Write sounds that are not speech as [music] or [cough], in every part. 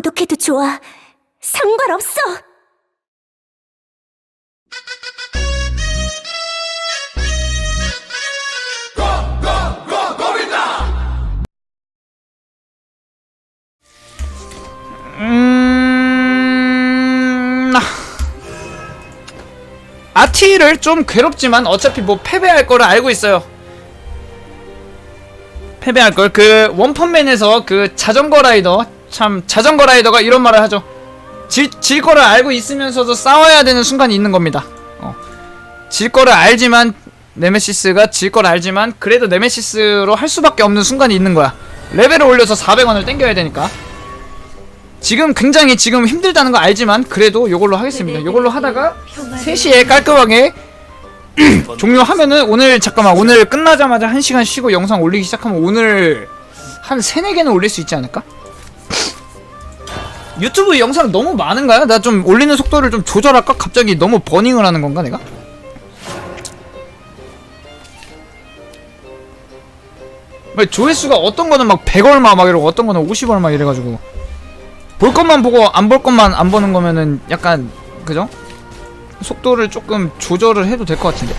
구독해도 좋아. 상관없어. 음... 아티를 좀 괴롭지만 어차피 뭐 패배할 거를 알고 있어요. 패배할 걸. 그 원펀맨에서 그 자전거 라이더 참 자전거 라이더가 이런 말을 하죠. 질, 질 거를 알고 있으면서도 싸워야 되는 순간이 있는 겁니다. 어. 질 거를 알지만 네메시스가 질 거를 알지만 그래도 네메시스로 할 수밖에 없는 순간이 있는 거야. 레벨을 올려서 400원을 땡겨야 되니까. 지금 굉장히 지금 힘들다는 거 알지만 그래도 요걸로 하겠습니다. 요걸로 하다가 3시에 깔끔하게 [clears throat] 종료하면은 오늘 잠깐만 오늘 끝나자마자 1시간 쉬고 영상 올리기 시작하면 오늘 한 3, 4개는 올릴 수 있지 않을까? 유튜브 영상 너무 많은가요? 나 좀 올리는 속도를 좀 조절할까? 갑자기 너무 버닝을 하는 건가 내가? 막 조회수가 어떤 거는 막 100얼마 막 이러고 어떤 거는 50얼마 이래가지고 볼 것만 보고 안 볼 것만 안 보는 거면은 약간 그죠? 속도를 조금 조절을 해도 될 것 같은데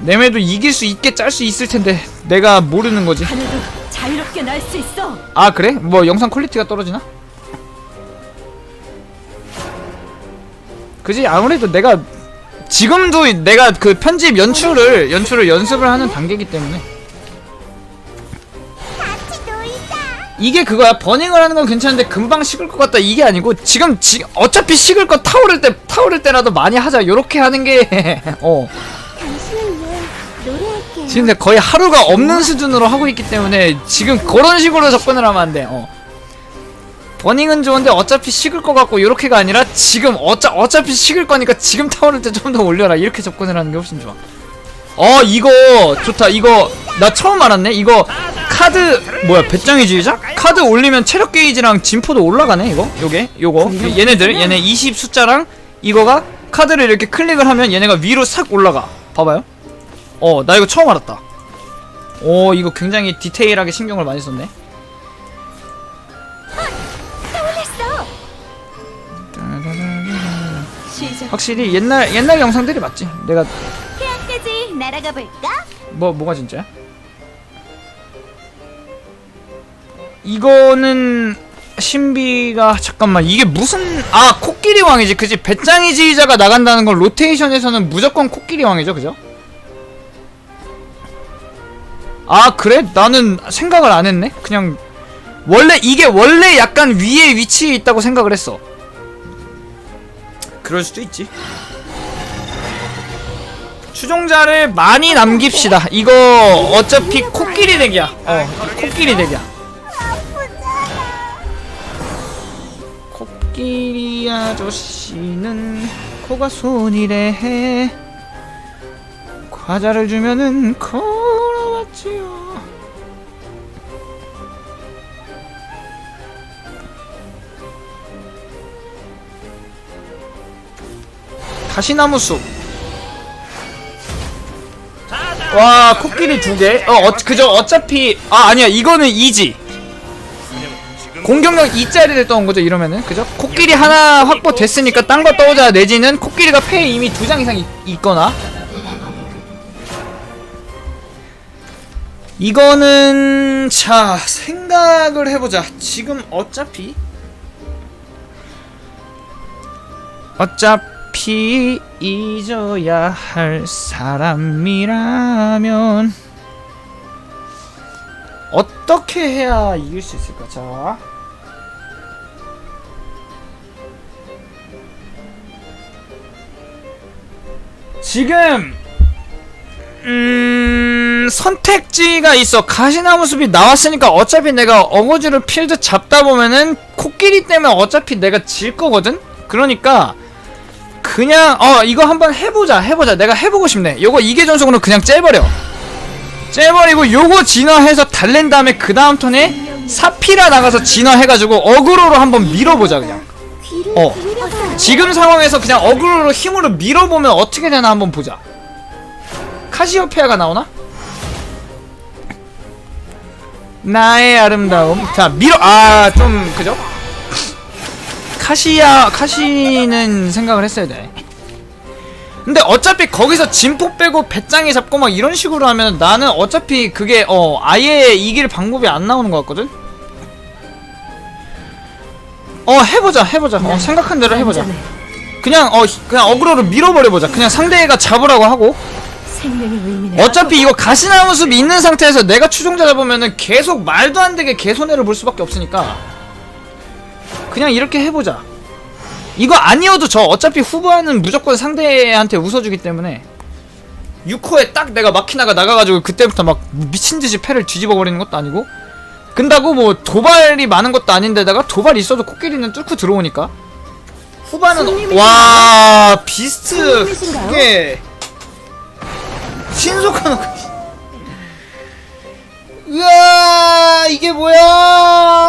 내매도 이길 수 있게 짤 수 있을 텐데 내가 모르는 거지 자유롭게 날 수 있어. 아 그래? 뭐 영상 퀄리티가 떨어지나? 그지? 아무래도 내가 지금도 내가 그 편집 연출을 연출을 연습을 하는 단계이기 때문에. 이게 그거야. 버닝을 하는 건 괜찮은데 금방 식을 것 같다. 이게 아니고 지금 지, 어차피 식을 거 타오를 때 타오를 때라도 많이 하자. 요렇게 하는 게 어 [laughs] 지금 내가 거의 하루가 없는 수준으로 하고 있기 때문에 지금 그런 식으로 접근을 하면 안 돼. 어. 버닝은 좋은데 어차피 식을 것 같고 이렇게가 아니라 지금 어차 어차피 식을 거니까 지금 타오를 때 좀 더 올려라. 이렇게 접근을 하는 게 훨씬 좋아. 어 이거 좋다. 이거 나 처음 알았네. 이거 카드 뭐야? 배짱이 지휘자? 카드 올리면 체력 게이지랑 진포도 올라가네 이거? 요게? 요거? 얘네들 얘네 20 숫자랑 이거가 카드를 이렇게 클릭을 하면 얘네가 위로 싹 올라가. 봐봐요 어, 나 이거 처음 알았다. 오, 이거 굉장히 디테일하게 신경을 많이 썼네. 확실히 옛날 옛날 영상들이 맞지. 내가 태양까지 날아가 볼까? 뭐 뭐가 진짜야? 이거는 신비가 잠깐만 이게 무슨 아 코끼리 왕이지 그지 배짱이 지휘자가 나간다는 건 로테이션에서는 무조건 코끼리 왕이죠 그죠? 아 그래? 나는 생각을 안 했네 그냥 원래 이게 원래 약간 위에 위치에 있다고 생각을 했어 그럴 수도 있지 추종자를 많이 남깁시다. 이거 어차피 코끼리 덱이야. 어, 코끼리 덱이야. 코끼리 아저씨는 코가 손이래. 과자를 주면은 걸 가시나무 숲. 와 코끼리 두 개. 어, 어 그저 어차피 아 아니야 이거는 이지. 공격력 2짜리를 떠온 거죠 이러면은 그죠? 코끼리 하나 확보됐으니까 딴 거 떠오자 내지는 코끼리가 패에 이미 두 장 이상 있, 있거나 이거는 자 생각을 해보자 지금 어차피 어차피 잊어야 할 사람이라면 어떻게 해야 이길 수 있을까? 자. 지금 음 선택지가 있어 가시나무 숲이 나왔으니까 어차피 내가 어거지를 필드 잡다 보면은 코끼리 때문에 어차피 내가 질 거거든 그러니까 그냥 어 이거 한번 해보자 해보자 내가 해보고 싶네 요거 이계 전속으로 그냥 째버려 째버리고 요거 진화해서 달랜 다음에 그 다음 턴에 사피라 나가서 진화해가지고 어그로로 한번 밀어보자 그냥 어. 지금 상황에서 그냥 어그로로 힘으로 밀어보면 어떻게 되나 한번 보자 카시오페아가 나오나? 나의 아름다움. 자, 밀어. 아, 좀 그죠? 카시야, 카시는 생각을 했어야 돼. 근데 어차피 거기서 진포 빼고 배짱이 잡고 막 이런 식으로 하면 나는 어차피 그게 어 아예 이길 방법이 안 나오는 것 같거든. 어 해보자 해보자. 어 생각한 대로 해보자. 그냥 어 그냥 어그로로 밀어버려보자. 그냥 상대가 잡으라고 하고. 어차피 이거 가시나무 숲이 있는 상태에서 내가 추종자 잡으면은 계속 말도 안 되게 개손해를 볼 수밖에 없으니까 그냥 이렇게 해보자 이거 아니어도 저 어차피 후보는 무조건 상대한테 웃어주기 때문에 6호에 딱 내가 마키나가 나가가지고 그때부터 막 미친듯이 패를 뒤집어 버리는 것도 아니고 근다고 뭐 도발이 많은 것도 아닌데다가 도발 있어도 코끼리는 뚫고 들어오니까 후반은? 와 비스트? 그게 신속한 으아 [laughs] 이게 뭐야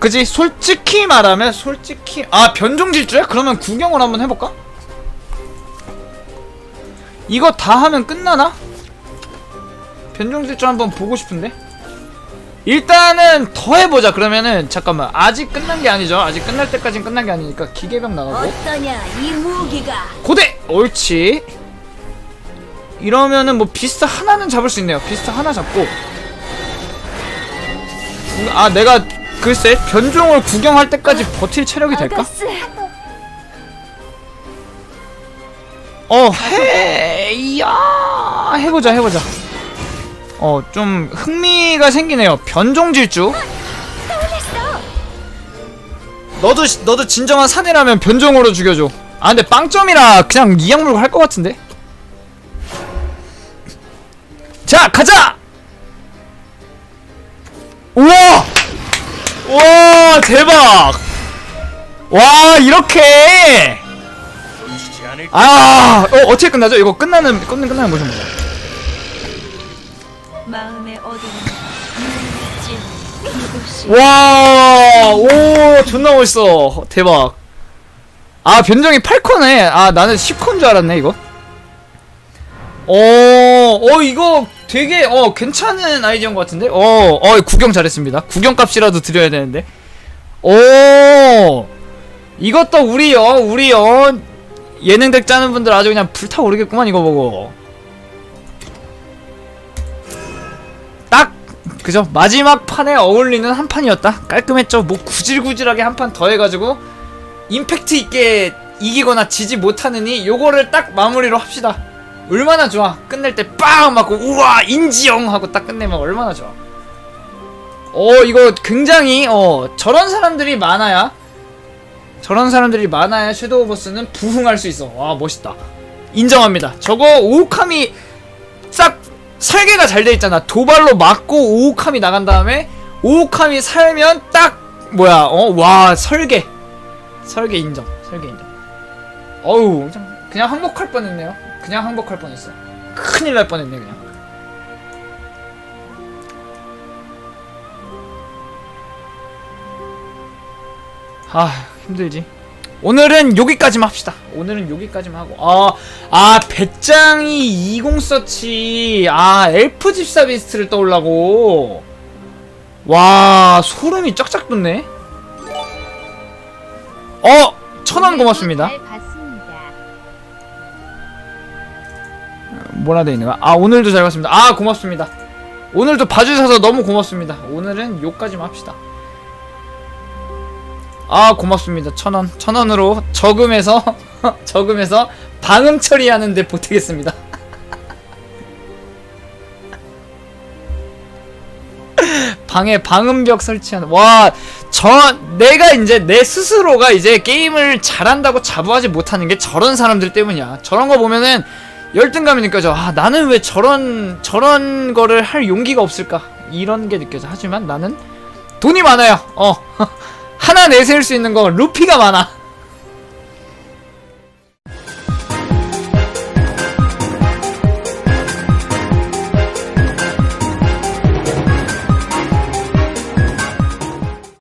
그지? 솔직히 말하면 솔직히 아 변종 질주야? 그러면 구경을 한번 해볼까? 이거 다 하면 끝나나? 변종 질주 한번 보고 싶은데? 일단은 더 해보자 그러면은. 잠깐만. 아직 끝난 게 아니죠? 아직 끝날 때까진 끝난 게 아니니까 기계병 나가고. 어떠냐 이 무기가? 고대! 옳지. 이러면은 뭐 비스트 하나는 잡을 수 있네요. 비스트 하나 잡고. 아 내가 글쎄 변종을 구경할 때까지 버틸 체력이 될까? 어 해야! 해보자 해보자. 어 좀 흥미가 생기네요. 변종 질주. 떠올랐어. 너도 시- 너도 진정한 사내라면 변종으로 죽여줘. 아 근데 빵점이라 그냥 이악물고 할 것 같은데? 자 가자 와 대박 와 이렇게 아 어, 어떻게 끝나죠 이거 끝나는 끝는 끝나는 모션 보자 마음의 어둠은 이곳이 와, 오, 존나 멋있어. 대박. 아, 변종이 8코네. 아, 나는 10코인 줄 알았네, 이거. 어, 어, 이거 되게, 어, 괜찮은 아이디어인 것 같은데? 어, 어, 구경 잘했습니다. 구경 값이라도 드려야 되는데. 오, 이것도 우리, 어, 우리, 어, 예능 덱 짜는 분들 아주 그냥 불타오르겠구만, 이거 보고. 딱 그죠 마지막 판에 어울리는 한 판이었다 깔끔했죠 뭐 구질구질하게 한 판 더 해가지고 임팩트 있게 이기거나 지지 못하느니 요거를 딱 마무리로 합시다 얼마나 좋아 끝낼 때 빵 맞고 우와 인지영 하고 딱 끝내면 얼마나 좋아 어 이거 굉장히 어 저런 사람들이 많아야 저런 사람들이 많아야 섀도우 버스는 부흥할 수 있어 와 멋있다 인정합니다 저거 오우카미 싹 설계가 잘 돼 있잖아. 도발로 맞고 오오캄이 나간 다음에 오오캄이 살면 딱 뭐야? 어, 와 설계. 설계 인정. 설계 인정. 어우, 그냥 항복할 뻔했네요. 그냥 항복할 뻔했어. 큰일 날 뻔했네 그냥. 아 힘들지. 오늘은 여기까지만 합시다. 오늘은 여기까지만 하고. 아, 아, 배짱이 20 서치. 아, 엘프 집사 비스트를 떠올라고. 와, 소름이 쫙쫙 돋네. 어, 천원 고맙습니다. 뭐라 돼 있는 거야? 아, 오늘도 잘 봤습니다. 아, 고맙습니다. 오늘도 봐주셔서 너무 고맙습니다. 오늘은 요까지만 합시다. 아, 고맙습니다. 천 원. 천 원으로 저금해서, [laughs] 저금해서 방음 처리하는데 보태겠습니다. [laughs] 방에 방음벽 설치하는 와 저 내가 이제 내 스스로가 이제 게임을 잘한다고 자부하지 못하는 게 저런 사람들 때문이야 저런 거 보면은 열등감이 느껴져 아 나는 왜 저런 저런 거를 할 용기가 없을까? 이런 게 느껴져. 하지만 나는 돈이 많아요. 어 [laughs] 하나 내세울 수 있는 거 루피가 많아